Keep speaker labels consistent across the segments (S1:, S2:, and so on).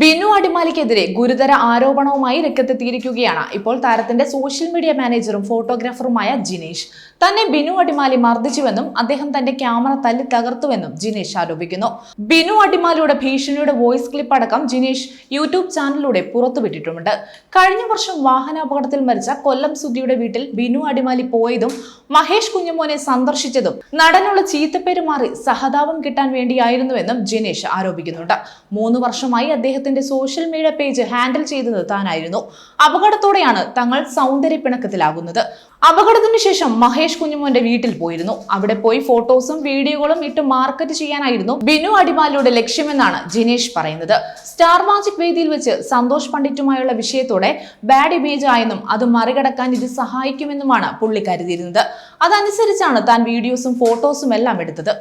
S1: ബിനു അടിമാലിക്കെതിരെ ഗുരുതര ആരോപണവുമായി രംഗത്തെത്തിയിരിക്കുകയാണ്. ഇപ്പോൾ താരത്തിന്റെ സോഷ്യൽ മീഡിയ മാനേജറും ഫോട്ടോഗ്രാഫറുമായ ജിനേഷ്. തന്നെ ബിനു അടിമാലി മർദ്ദിച്ചുവെന്നും അദ്ദേഹം തന്റെ ക്യാമറ തല്ലി തകർത്തുവെന്നും ജിനേഷ് ആരോപിക്കുന്നു. ബിനു അടിമാലിയുടെ ഭീഷണിയുടെ വോയിസ് ക്ലിപ്പ് അടക്കം ജിനേഷ് യൂട്യൂബ് ചാനലിലൂടെ പുറത്തുവിട്ടിട്ടുമുണ്ട്. കഴിഞ്ഞ വർഷം വാഹനാപകടത്തിൽ മരിച്ച കൊല്ലം സുധിയുടെ വീട്ടിൽ ബിനു അടിമാലി പോയതും മഹേഷ് കുഞ്ഞുമോനെ സന്ദർശിച്ചതും നടനുള്ള ചീത്തപ്പേര് മാറി സഹതാപം കിട്ടാൻ വേണ്ടിയായിരുന്നുവെന്നും ജിനേഷ് ആരോപിക്കുന്നുണ്ട്. മൂന്ന് വർഷമായി അദ്ദേഹത്തിന്റെ സോഷ്യൽ മീഡിയ പേജ് ഹാൻഡിൽ ചെയ്തത് താനായിരുന്നു. അപകടത്തോടെയാണ് തങ്ങൾ സൗന്ദര്യ പിണക്കത്തിലാകുന്നത്. അപകടത്തിന് ശേഷം മഹേഷ് കുഞ്ഞുമോന്റെ വീട്ടിൽ പോയിരുന്നു. അവിടെ പോയി ഫോട്ടോസും വീഡിയോകളും ഇട്ട് മാർക്കറ്റ് ചെയ്യാനായിരുന്നു ബിനു അടിമാലിയുടെ ലക്ഷ്യമെന്നാണ് ജിനേഷ് പറയുന്നത്. സ്റ്റാർ മാജിക് വേദിയിൽ വെച്ച് സന്തോഷ് പണ്ഡിറ്റുമായുള്ള വിഷയത്തോടെ ബാഡ് ഇമേജ് ആയെന്നും അത് മറികടക്കാൻ ഇത് സഹായിക്കുമെന്നുമാണ് പുള്ളി കരുതിയിരുന്നത്. അതനുസരിച്ചാണ് താൻ വീഡിയോസും ഫോട്ടോസും എല്ലാം എടുത്തത്.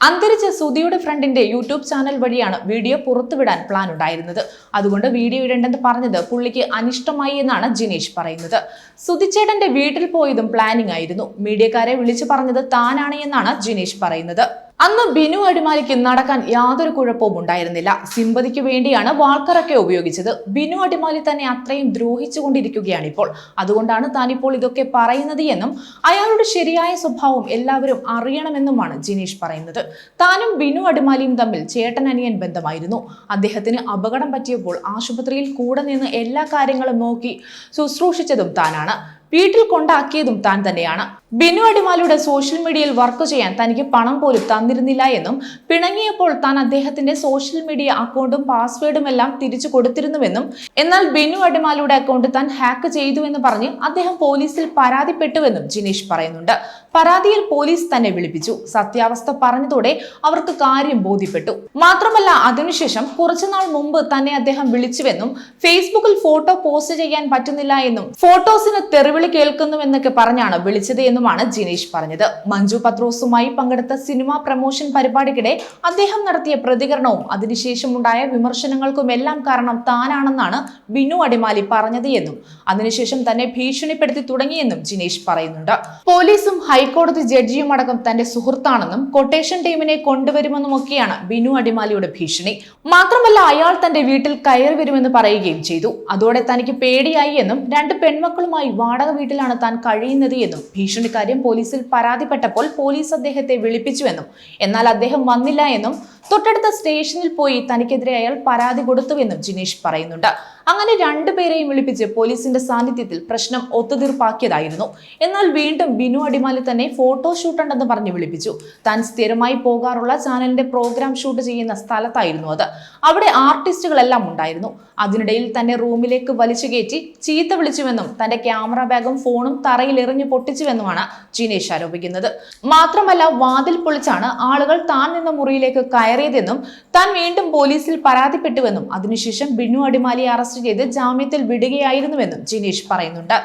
S1: അന്തരിച്ച സുധിയുടെ ഫ്രണ്ടിന്റെ യൂട്യൂബ് ചാനൽ വഴിയാണ് വീഡിയോ പുറത്തുവിടാൻ പ്ലാൻ ഉണ്ടായിരുന്നത്. അതുകൊണ്ട് വീഡിയോ ഇടേണ്ടെന്ന് പറഞ്ഞത് പുള്ളിക്ക് അനിഷ്ടമായി എന്നാണ് ജിനേഷ് പറയുന്നത്. സുധിച്ചേട്ടന്റെ വീട്ടിൽ പോയതും പ്ലാനിംഗ് ആയിരുന്നു. മീഡിയക്കാരെ വിളിച്ചു പറഞ്ഞത് താനാണ് എന്നാണ് ജിനേഷ് പറയുന്നത്. അന്ന് ബിനു അടിമാലിക്ക് നടക്കാൻ യാതൊരു കുഴപ്പവും ഉണ്ടായിരുന്നില്ല. സിമ്പതിക്ക് വേണ്ടിയാണ് വാൾക്കറൊക്കെ ഉപയോഗിച്ചത്. ബിനു അടിമാലി തന്നെ അത്രയും ദ്രോഹിച്ചുകൊണ്ടിരിക്കുകയാണ് ഇപ്പോൾ. അതുകൊണ്ടാണ് താനിപ്പോൾ ഇതൊക്കെ പറയുന്നത് എന്നും അയാളുടെ ശരിയായ സ്വഭാവം എല്ലാവരും അറിയണമെന്നുമാണ് ജിനീഷ് പറയുന്നത്. താനും ബിനു അടിമാലിയും തമ്മിൽ ചേട്ടൻ അനിയൻ ബന്ധമായിരുന്നു. അദ്ദേഹത്തിന് അപകടം പറ്റിയപ്പോൾ ആശുപത്രിയിൽ കൂടെ നിന്ന് എല്ലാ കാര്യങ്ങളും നോക്കി ശുശ്രൂഷിച്ചതും താനാണ്. വീട്ടിൽ കൊണ്ടാക്കിയതും താൻ തന്നെയാണ്. ബിനു അടിമാലിയുടെ സോഷ്യൽ മീഡിയയിൽ വർക്ക് ചെയ്യാൻ തനിക്ക് പണം പോലും തന്നിരുന്നില്ല എന്നും പിണങ്ങിയപ്പോൾ താൻ അദ്ദേഹത്തിന്റെ സോഷ്യൽ മീഡിയ അക്കൗണ്ടും പാസ്വേഡും എല്ലാം തിരിച്ചു കൊടുത്തിരുന്നുവെന്നും എന്നാൽ ബിനു അടിമാലിയുടെ അക്കൗണ്ട് താൻ ഹാക്ക് ചെയ്തുവെന്ന് പറഞ്ഞ് അദ്ദേഹം പോലീസിൽ പരാതിപ്പെട്ടുവെന്നും ജിനീഷ് പറയുന്നുണ്ട്. പരാതിയിൽ പോലീസ് തന്നെ വിളിപ്പിച്ചു. സത്യാവസ്ഥ പറഞ്ഞതോടെ അവർക്ക് കാര്യം ബോധ്യപ്പെട്ടു. മാത്രമല്ല അതിനുശേഷം കുറച്ചുനാൾ മുമ്പ് തന്നെ അദ്ദേഹം വിളിച്ചുവെന്നും ഫേസ്ബുക്കിൽ ഫോട്ടോ പോസ്റ്റ് ചെയ്യാൻ പറ്റുന്നില്ല എന്നും ഫോട്ടോസിന് തെറിവിളി കേൾക്കുന്നു എന്നൊക്കെ പറഞ്ഞാണ് വിളിച്ചത് എന്നുമാണ് ജിനീഷ് പറഞ്ഞത്. മഞ്ജു പത്രോസുമായി പങ്കെടുത്ത സിനിമാ പ്രമോഷൻ പരിപാടിക്കിടെ അദ്ദേഹം നടത്തിയ പ്രതികരണവും അതിനുശേഷം ഉണ്ടായ വിമർശനങ്ങൾക്കും എല്ലാം കാരണം താനാണെന്നാണ് ബിനു അടിമാലി പറഞ്ഞത് എന്നും അതിനുശേഷം തന്നെ ഭീഷണിപ്പെടുത്തി തുടങ്ങിയെന്നും ജിനീഷ് പറയുന്നുണ്ട്. പോലീസും ഹൈക്കോടതി ജഡ്ജിയും അടക്കം തന്റെ സുഹൃത്താണെന്നും കൊട്ടേഷൻ ടീമിനെ കൊണ്ടുവരുമെന്നും കൊണ്ടുവരുമെന്നുമൊക്കെയാണ് ബിനു അടിമാലിയുടെ ഭീഷണി. മാത്രമല്ല അയാൾ തന്റെ വീട്ടിൽ കയറി വരുമെന്ന് പറയുകയും ചെയ്തു. അതോടെ തനിക്ക് പേടിയായി എന്നും രണ്ട് പെൺമക്കളുമായി വാടക വീട്ടിലാണ് താൻ കഴിയുന്നത് എന്നും ഭീഷണിക്കാര്യം പോലീസിൽ പരാതിപ്പെട്ടപ്പോൾ പോലീസ് അദ്ദേഹത്തെ വിളിപ്പിച്ചുവെന്നും എന്നാൽ അദ്ദേഹം വന്നില്ല എന്നും തൊട്ടടുത്ത സ്റ്റേഷനിൽ പോയി തനിക്കെതിരെ അയാൾ പരാതി കൊടുത്തുവെന്നും ജിനേഷ് പറയുന്നുണ്ട്. അങ്ങനെ രണ്ടുപേരെയും വിളിപ്പിച്ച് പോലീസിന്റെ സാന്നിധ്യത്തിൽ പ്രശ്നം ഒത്തുതീർപ്പാക്കിയതായിരുന്നു. എന്നാൽ വീണ്ടും ബിനു അടിമാലി തന്നെ ഫോട്ടോ ഷൂട്ട് ഉണ്ടെന്ന് പറഞ്ഞ് വിളിപ്പിച്ചു. താൻ സ്ഥിരമായി പോകാറുള്ള ചാനലിന്റെ പ്രോഗ്രാം ഷൂട്ട് ചെയ്യുന്ന സ്ഥലത്തായിരുന്നു അത്. അവിടെ ആർട്ടിസ്റ്റുകളെല്ലാം ഉണ്ടായിരുന്നു. അതിനിടയിൽ തന്നെ റൂമിലേക്ക് വലിച്ചു കയറ്റി ചീത്ത വിളിച്ചുവെന്നും തന്റെ ക്യാമറ ബാഗും ഫോണും തറയിൽ എറിഞ്ഞു പൊട്ടിച്ചുവെന്നുമാണ് ജിനേഷ് ആരോപിക്കുന്നത്. മാത്രമല്ല വാതിൽ പൊളിച്ചാണ് ആളുകൾ താൻ നിന്ന മുറിയിലേക്ക് കയറിയതെന്നും താൻ വീണ്ടും പോലീസിൽ പരാതിപ്പെട്ടുവെന്നും. അതിനുശേഷം ബിനു അടിമാലിയെ അറസ്റ്റ് ചെയ്ത് ജാമ്യത്തിൽ വിടുകയായിരുന്നുവെന്നും ജിനീഷ് പറയുന്നുണ്ട്.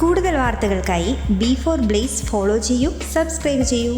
S2: കൂടുതൽ വാർത്തകൾക്കായി ബി ഫോർ ബ്ലേസ് ഫോളോ ചെയ്യൂ സബ്സ്ക്രൈബ് ചെയ്യൂ.